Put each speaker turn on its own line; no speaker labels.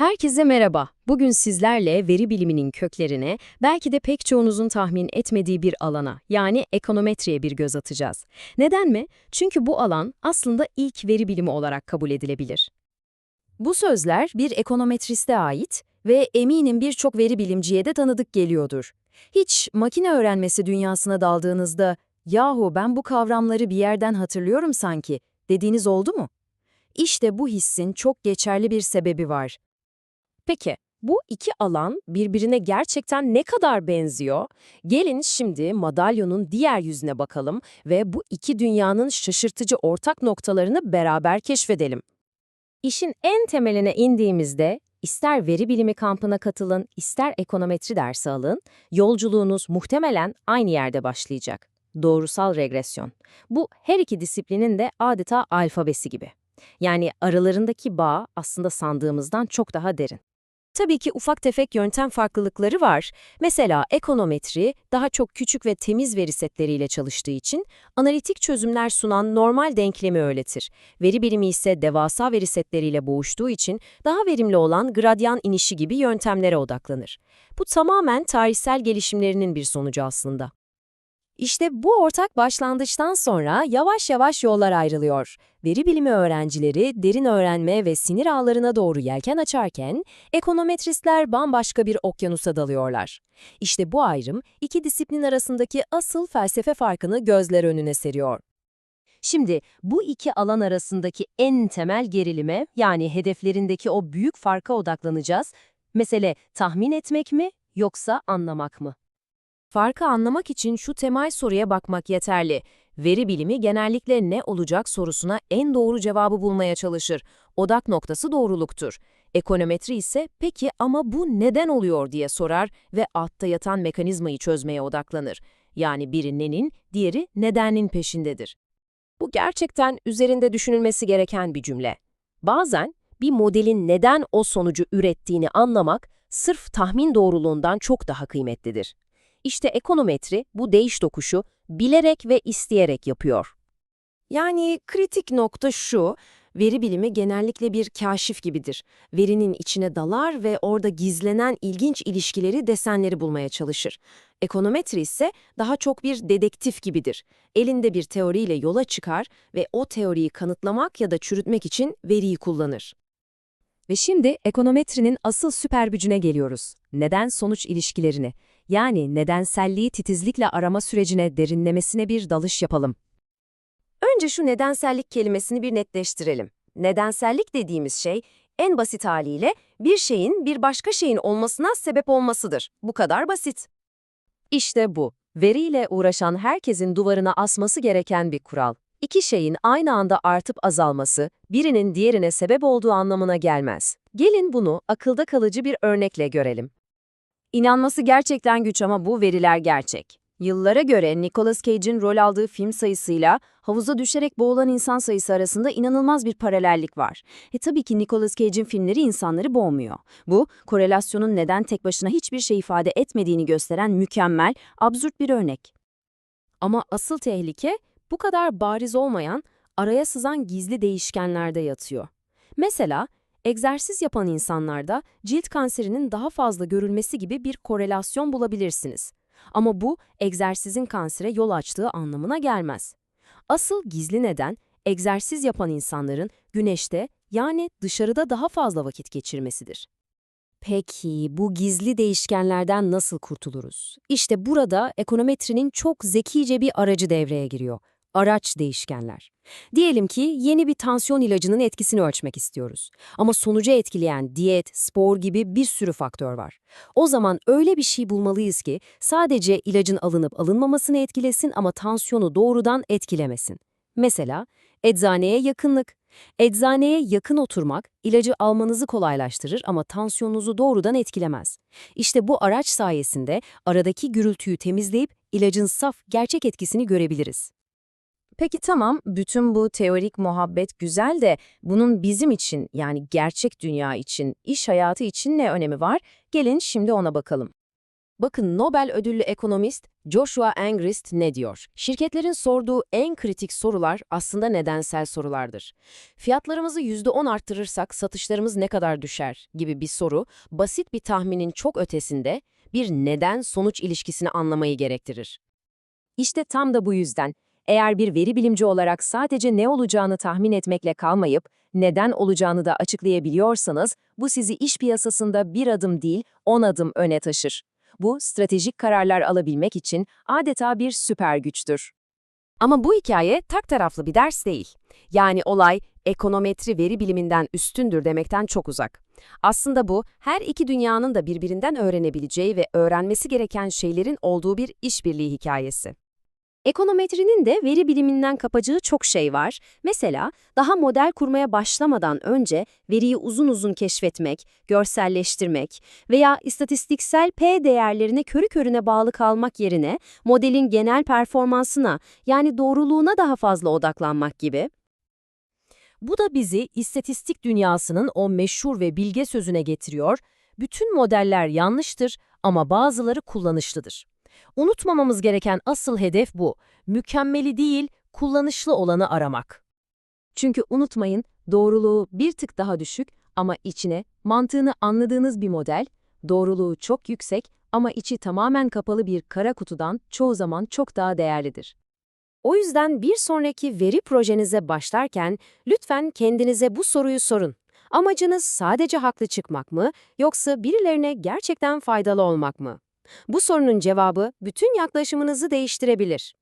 Herkese merhaba. Bugün sizlerle veri biliminin köklerine, belki de pek çoğunuzun tahmin etmediği bir alana, yani ekonometriye bir göz atacağız. Neden mi? Çünkü bu alan aslında ilk veri bilimi olarak kabul edilebilir. Bu sözler bir ekonometriste ait ve eminim birçok veri bilimciye de tanıdık geliyordur. Hiç makine öğrenmesi dünyasına daldığınızda, yahu ben bu kavramları bir yerden hatırlıyorum sanki, dediğiniz oldu mu? İşte bu hissin çok geçerli bir sebebi var. Peki, bu iki alan birbirine gerçekten ne kadar benziyor? Gelin şimdi madalyonun diğer yüzüne bakalım ve bu iki dünyanın şaşırtıcı ortak noktalarını beraber keşfedelim. İşin en temeline indiğimizde, ister veri bilimi kampına katılın, ister ekonometri dersi alın, yolculuğunuz muhtemelen aynı yerde başlayacak. Doğrusal regresyon. Bu her iki disiplinin de adeta alfabesi gibi. Yani aralarındaki bağ aslında sandığımızdan çok daha derin. Tabii ki ufak tefek yöntem farklılıkları var. Mesela ekonometri daha çok küçük ve temiz veri setleriyle çalıştığı için analitik çözümler sunan normal denklemi öğretir. Veri bilimi ise devasa veri setleriyle boğuştuğu için daha verimli olan gradyan inişi gibi yöntemlere odaklanır. Bu tamamen tarihsel gelişimlerinin bir sonucu aslında. İşte bu ortak başlangıçtan sonra yavaş yavaş yollar ayrılıyor. Veri bilimi öğrencileri derin öğrenme ve sinir ağlarına doğru yelken açarken, ekonometristler bambaşka bir okyanusa dalıyorlar. İşte bu ayrım iki disiplin arasındaki asıl felsefe farkını gözler önüne seriyor. Şimdi bu iki alan arasındaki en temel gerilime yani hedeflerindeki o büyük farka odaklanacağız. Mesele tahmin etmek mi yoksa anlamak mı? Farkı anlamak için şu temel soruya bakmak yeterli. Veri bilimi genellikle ne olacak sorusuna en doğru cevabı bulmaya çalışır. Odak noktası doğruluktur. Ekonometri ise peki ama bu neden oluyor diye sorar ve altta yatan mekanizmayı çözmeye odaklanır. Yani biri nenin, diğeri nedenin peşindedir. Bu gerçekten üzerinde düşünülmesi gereken bir cümle. Bazen bir modelin neden o sonucu ürettiğini anlamak sırf tahmin doğruluğundan çok daha kıymetlidir. İşte ekonometri bu değiş dokuşu bilerek ve isteyerek yapıyor. Yani kritik nokta şu, veri bilimi genellikle bir kaşif gibidir. Verinin içine dalar ve orada gizlenen ilginç ilişkileri, desenleri bulmaya çalışır. Ekonometri ise daha çok bir dedektif gibidir. Elinde bir teoriyle yola çıkar ve o teoriyi kanıtlamak ya da çürütmek için veriyi kullanır. Ve şimdi ekonometrinin asıl süper gücüne geliyoruz. Neden-sonuç ilişkilerini. Yani nedenselliği titizlikle arama sürecine derinlemesine bir dalış yapalım. Önce şu nedensellik kelimesini bir netleştirelim. Nedensellik dediğimiz şey, en basit haliyle bir şeyin bir başka şeyin olmasına sebep olmasıdır. Bu kadar basit. İşte bu, veriyle uğraşan herkesin duvarına asması gereken bir kural. İki şeyin aynı anda artıp azalması, birinin diğerine sebep olduğu anlamına gelmez. Gelin bunu akılda kalıcı bir örnekle görelim. İnanması gerçekten güç ama bu veriler gerçek. Yıllara göre Nicolas Cage'in rol aldığı film sayısıyla havuza düşerek boğulan insan sayısı arasında inanılmaz bir paralellik var. E tabii ki Nicolas Cage'in filmleri insanları boğmuyor. Bu, korelasyonun neden tek başına hiçbir şey ifade etmediğini gösteren mükemmel, absürt bir örnek. Ama asıl tehlike bu kadar bariz olmayan, araya sızan gizli değişkenlerde yatıyor. Mesela egzersiz yapan insanlarda cilt kanserinin daha fazla görülmesi gibi bir korelasyon bulabilirsiniz. Ama bu egzersizin kansere yol açtığı anlamına gelmez. Asıl gizli neden egzersiz yapan insanların güneşte yani dışarıda daha fazla vakit geçirmesidir. Peki bu gizli değişkenlerden nasıl kurtuluruz? İşte burada ekonometrinin çok zekice bir aracı devreye giriyor. Araç değişkenler. Diyelim ki yeni bir tansiyon ilacının etkisini ölçmek istiyoruz. Ama sonucu etkileyen diyet, spor gibi bir sürü faktör var. O zaman öyle bir şey bulmalıyız ki sadece ilacın alınıp alınmamasını etkilesin ama tansiyonu doğrudan etkilemesin. Mesela eczaneye yakınlık. Eczaneye yakın oturmak ilacı almanızı kolaylaştırır ama tansiyonunuzu doğrudan etkilemez. İşte bu araç sayesinde aradaki gürültüyü temizleyip ilacın saf gerçek etkisini görebiliriz. Peki tamam, bütün bu teorik muhabbet güzel de bunun bizim için yani gerçek dünya için, iş hayatı için ne önemi var? Gelin şimdi ona bakalım. Bakın Nobel ödüllü ekonomist Joshua Angrist ne diyor? Şirketlerin sorduğu en kritik sorular aslında nedensel sorulardır. Fiyatlarımızı %10 arttırırsak satışlarımız ne kadar düşer gibi bir soru, basit bir tahminin çok ötesinde bir neden-sonuç ilişkisini anlamayı gerektirir.
İşte tam da bu yüzden, eğer bir veri bilimci olarak sadece ne olacağını tahmin etmekle kalmayıp, neden olacağını da açıklayabiliyorsanız, bu sizi iş piyasasında bir adım değil, on adım öne taşır. Bu, stratejik kararlar alabilmek için adeta bir süper güçtür.
Ama bu hikaye tak taraflı bir ders değil. Yani olay ekonometri veri biliminden üstündür demekten çok uzak. Aslında bu her iki dünyanın da birbirinden öğrenebileceği ve öğrenmesi gereken şeylerin olduğu bir işbirliği hikayesi. Ekonometrinin de veri biliminden kapacağı çok şey var. Mesela daha model kurmaya başlamadan önce veriyi uzun uzun keşfetmek, görselleştirmek veya istatistiksel P değerlerine körü körüne bağlı kalmak yerine modelin genel performansına yani doğruluğuna daha fazla odaklanmak gibi. Bu da bizi istatistik dünyasının o meşhur ve bilge sözüne getiriyor. Bütün modeller yanlıştır ama bazıları kullanışlıdır. Unutmamamız gereken asıl hedef bu. Mükemmeli değil, kullanışlı olanı aramak. Çünkü unutmayın, doğruluğu bir tık daha düşük ama içine, mantığını anladığınız bir model, doğruluğu çok yüksek ama içi tamamen kapalı bir kara kutudan çoğu zaman çok daha değerlidir. O yüzden bir sonraki veri projenize başlarken lütfen kendinize bu soruyu sorun. Amacınız sadece haklı çıkmak mı yoksa birilerine gerçekten faydalı olmak mı? Bu sorunun cevabı bütün yaklaşımınızı değiştirebilir.